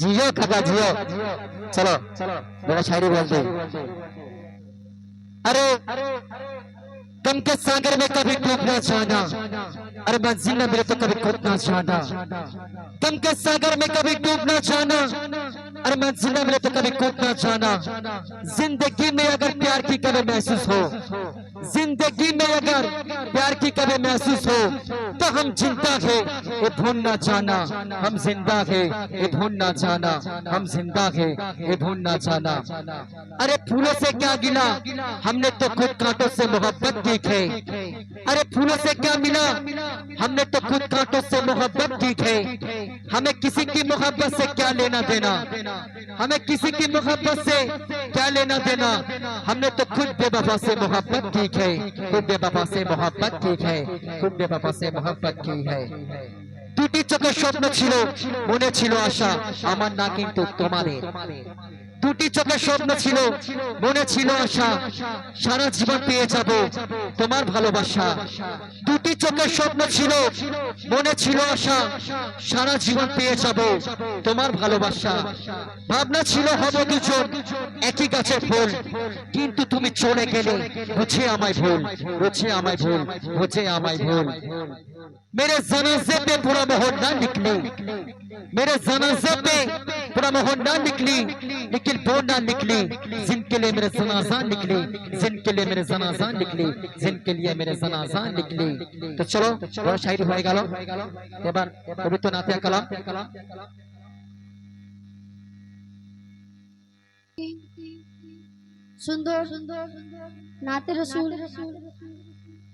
जियो काका, जियो। चलो। मेरा शायरी बोलते अरे गम के सागर में कभी डूबना चाहना अरे, मैं ज़िंदा, मेरे तो कभी खोदना चाहना गम के सागर में कभी डूबना चाहना अरे, मैं ज़िंदा, मेरे तो कभी खोदना चाहना ज़िंदगी में अगर प्यार की कभी महसूस हो ज़िंदगी में अगर प्यार की कभी महसूस हो तो हम ज़िंदा है। ये भूलना चाहना हम ज़िंदा है। ये भूलना चाहना हम ज़िंदा है। ये भूलना चाहना अरे फूलों से क्या गिला हमने तो खुद कांटों से मोहब्बत की अरे फूलों से क्या मिला? हमने तो खुद कांटों से मोहब्बत की है। हमें किसी की मोहब्बत से क्या लेना देना हमें किसी की मोहब्बत से क्या लेना देना हमने तो खुद बेवफा से मोहब्बत की है खुद बेवफा से मोहब्बत की है खुद बेवफा से मोहब्बत की है দুটি চোখের স্বপ্ন ছিল মনে ছিল আশা আমার না কিন্তু তোমাদের দুটি চোখের স্বপ্ন ছিল, মনে ছিল আশা, সারা জীবন পেয়ে যাব তোমার ভালোবাসা। দুটি চোখের স্বপ্ন ছিল, মনে ছিল আশা, সারা জীবন পেয়ে যাব তোমার ভালোবাসা। ভাবনা ছিল, হব দুজন, একই গাছে ফুল। কিন্তু তুমি চলে গেলে, বুঝে আমায় ভুল, বুঝে আমায় ভুল, বুঝে আমায় ভুল। मेरे जनाजे पे पूरा मोहन ना निकली मेरे जनाजे पे पूरा मोहन ना निकली लेकिन वो ना निकली जिनके लिए मेरे जनाजा निकली जिनके लिए मेरे जनाजा निकली जिनके लिए मेरे जनाजा निकली तो चलो বড় শায়রি হয়ে গেল এবার পবিত্র নাতিয়া কালাম সুন্দর সুন্দর নাতের সুর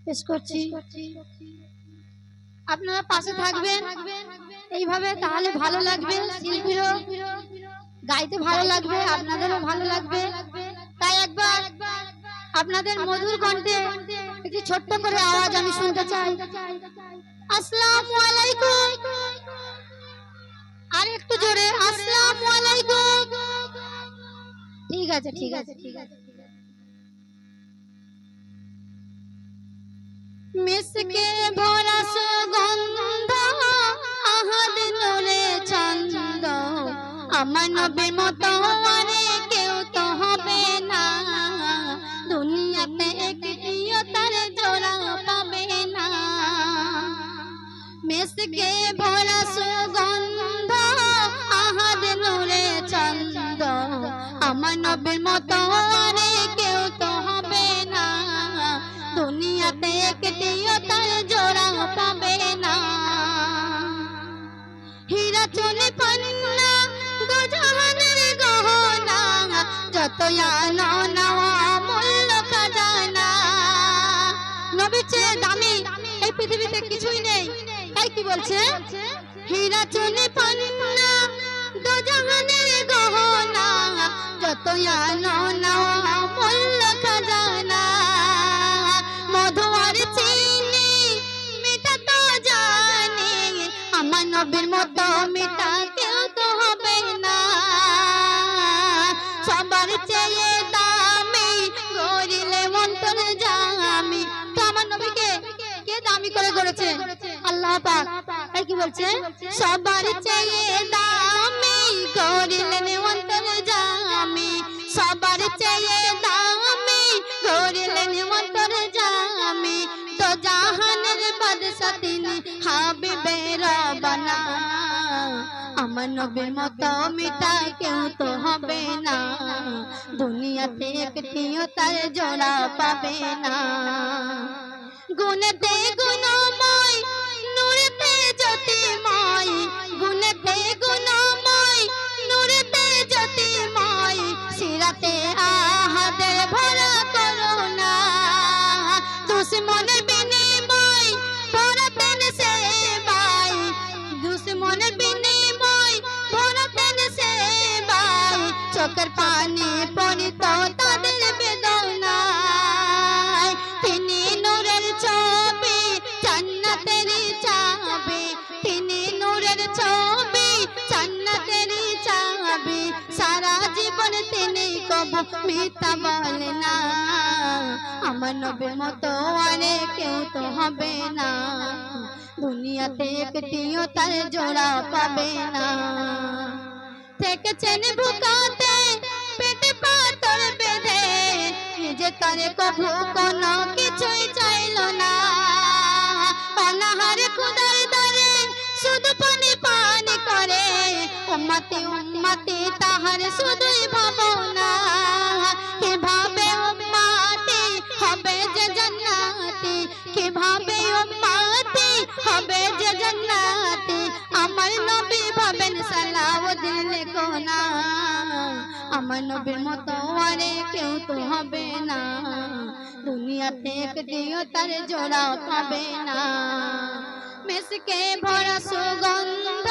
পেশ করছি আপনারা পাশে থাকবেন। এইভাবে তাহলে ভালো লাগবে শিল্পীরও। গাইতে ভালো লাগবে আপনাদেরও ভালো লাগবে। তাই একবার আপনাদের মধুর কণ্ঠে একটি ছোট্ট করে আওয়াজ আমি শুনতে চাই। আসসালামু আলাইকুম। আর একটু জোরে। আসসালামু আলাইকুম। ঠিক আছে ঠিক আছে ঠিক আছে। মিসকে ভরা সুগন্ধ আহাদ নূরে চন্দ আমার নবীর মতো আরে কেউ তো হবে না। দুনিয়াতে একটিও তার জোড়া পাবে না। মিসকে ভরা সুগন্ধ আহাদ নূরে চন্দ আমার নবীর মতো আরে কেউ হীরা চলে পান্না দু জাহানের গহনা যত আনো নেওয়া মূল্য খাজানা। নবীর চেয়ে দামি এই পৃথিবীতে কিছুই নেই। তাই কি বলছে? হীরা চলে পান্না দু গহনা যত আনো নেওয়া মূল্য খাজানা। নবীর মতো মিঠা কেউ তো হবে না। সবার চেয়ে দামি গড়িলে মন্তর জামি তো আমার নবীকে কে দামি করে গড়েছে? আল্লাহ পাক। তাই কি বলছে? সবার চেয়ে দামি গড়িলেন অন্তর জামি সবার চেয়ে আমার নবীর মতো মিটা কেউ তো হবে না। দুনিয়াতে একটিও তার জোড়া পাবে না। সারা জীবন তিনি কবু মিথ্যা না। আমার নবীর মতো আরে কেউ তো হবে না। দুনিয়াতে একটিও তার জোড়া পাবে না। থেকেছেন বুকাতে পেটে পাথর বেঁধে, নিজে তারে কভু কোনো কিছুই চাইল না। অনাহার খুদার দারে শুধু উম্মতি উম্মতি তাহার শুধুই ভাবনা। কীভাবে উম্মতি হবে যে জান্নাতি? কীভাবে উম্মতি হবে যে জান্নাতি? আমার নবী ভাবেন সালাউদ্দিন কোনা। আমার নবীর মতো আরে কেউ তো হবে না। দুনিয়াতে একটিও তার জোড়া পাবে না। মেসকে ভরা সুগন্ধ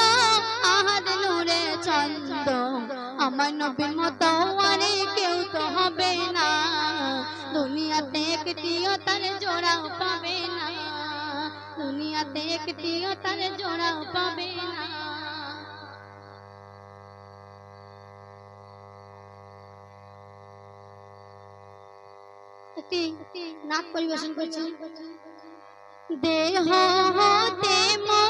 আমার নবীর মতো আরে কেউ তো হবে না। দুনিয়াতে একটিও তার জোড়া পাবে না। দুনিয়াতে একটিও তার জোড়া পাবে না। নাচ পরিবেশন করছি। দেহ হতে মনাজ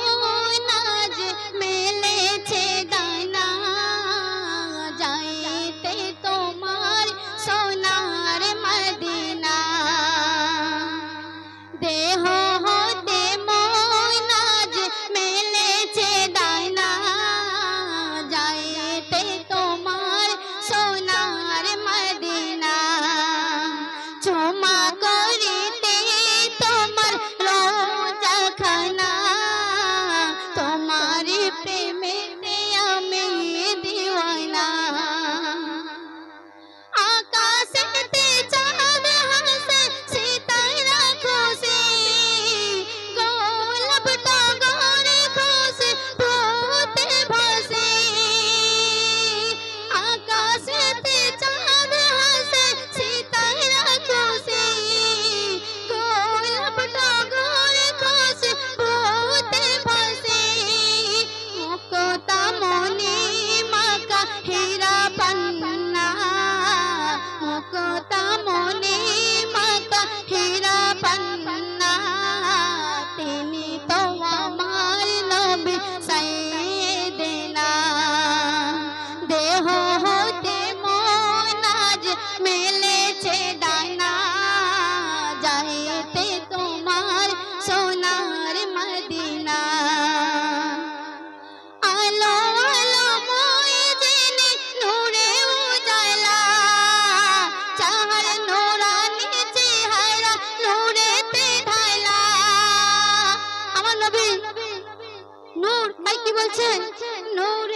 বলছেন নূরে নূর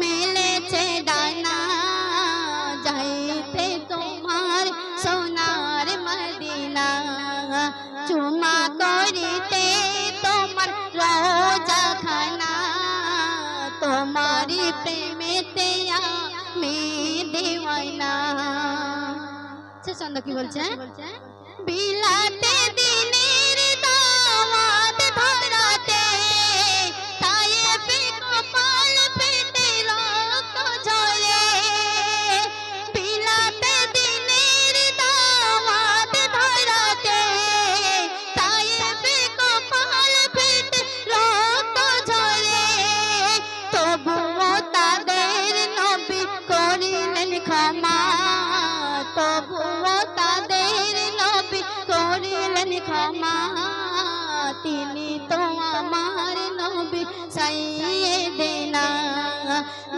মেলেছে ডানা যাইতে তোমার সোনার তোমার রোজা খানা তোমারি প্রেমেতে আমি দিওয়ানা। কি বলছে? বিলাতে দিনের করিলেন ক্ষমা তিনি তো আমার নবী সাইয়েদেনা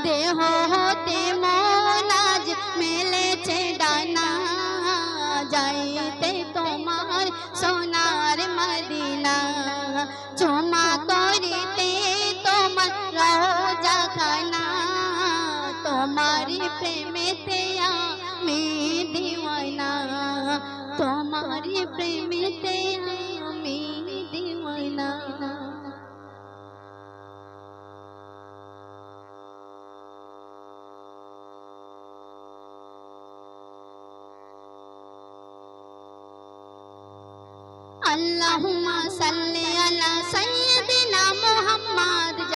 দেহ হতে মনাজ মেলেছে ডানা যাইতে তোমার সোনার মদিনা চুমা করিতে তোমার রোজা খানা তোমারি প্রেমেতে আমি দিওয়ানা তোমার প্রেমেতে আমি দিওয়ানা। আল্লাহুম্মা সাল্লি আলা সাইয়্যিদিনা